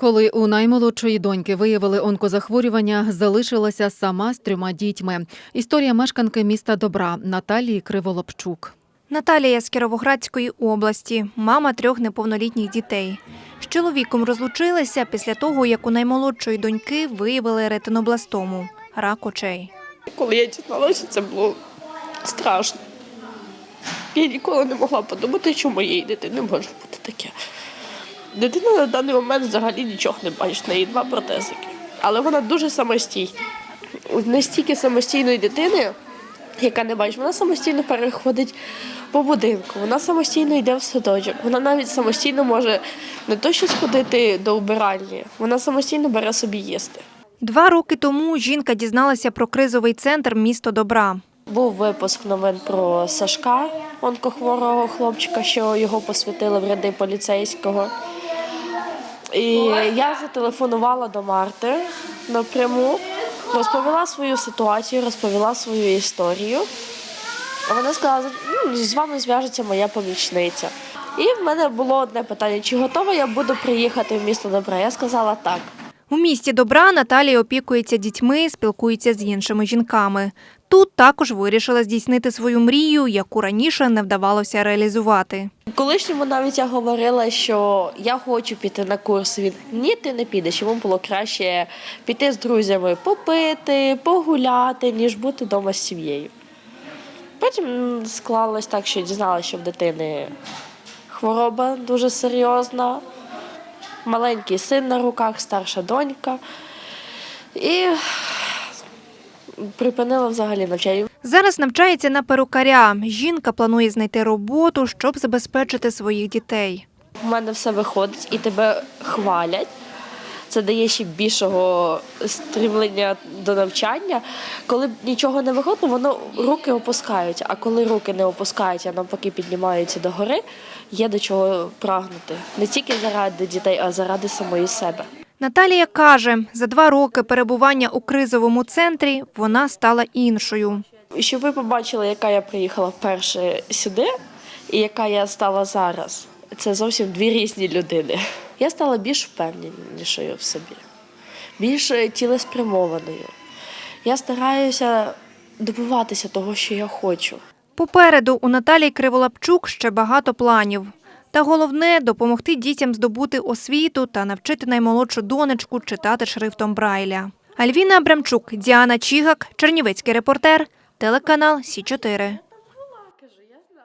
Коли у наймолодшої доньки виявили онкозахворювання, залишилася сама з трьома дітьми. Історія мешканки міста Добра Наталії Криволопчук. Наталія з Кіровоградської області, мама трьох неповнолітніх дітей. З чоловіком розлучилися після того, як у наймолодшої доньки виявили ретинобластому – рак очей. Коли я дізналася, це було страшно. Я ніколи не могла подумати, що моєї дитини може бути таке. Дитина на даний момент взагалі нічого не бачить, в неї два протезики. Але вона дуже самостійна. Настільки самостійної дитини, яка не бачить, вона самостійно переходить по будинку, вона самостійно йде в садочок, вона навіть самостійно може не то що сходити до убиральні, вона самостійно бере собі їсти. Два роки тому жінка дізналася про кризовий центр «Місто добра». Був випуск новин про Сашка, онкохворого хлопчика, що його посвятили в ряди поліцейського. І я зателефонувала до Марти напряму, розповіла свою ситуацію, розповіла свою історію. А Вона сказала, «Ну, з вами зв'яжеться моя помічниця. І в мене було одне питання: чи готова я буду приїхати в місто Добра? Я сказала так. У місті добра Наталія опікується дітьми, спілкується з іншими жінками. Тут також вирішила здійснити свою мрію, яку раніше не вдавалося реалізувати. Колишньому навіть я говорила, що я хочу піти на курс. Він ні, ти не підеш. Йому було краще піти з друзями попити, погуляти, ніж бути вдома з сім'єю. Потім склалось так, що дізналася, що в дитини хвороба дуже серйозна, маленький син на руках, старша донька. І припинила взагалі навчання. Зараз навчається на перукаря. Жінка планує знайти роботу, щоб забезпечити своїх дітей. в мене все виходить і тебе хвалять. Це дає ще більшого стрімлення до навчання. Коли б нічого не виходить, воно руки опускаються. А коли руки не опускаються, а навпаки піднімаються догори, є до чого прагнути. Не тільки заради дітей, а заради самої себе. Наталія каже, за два роки перебування у кризовому центрі вона стала іншою. Щоб ви побачили, яка я приїхала вперше сюди, і яка я стала зараз. Це зовсім дві різні людини. Я стала більш впевненішою в собі, більш цілеспрямованою. Я стараюся добиватися того, що я хочу. Попереду у Наталії Криволапчук ще багато планів. Та головне допомогти дітям здобути освіту та навчити наймолодшу донечку читати шрифтом Брайля. Альвіна Абрамчук, Діана Чігак, Чернівецький репортер, телеканал Сі 4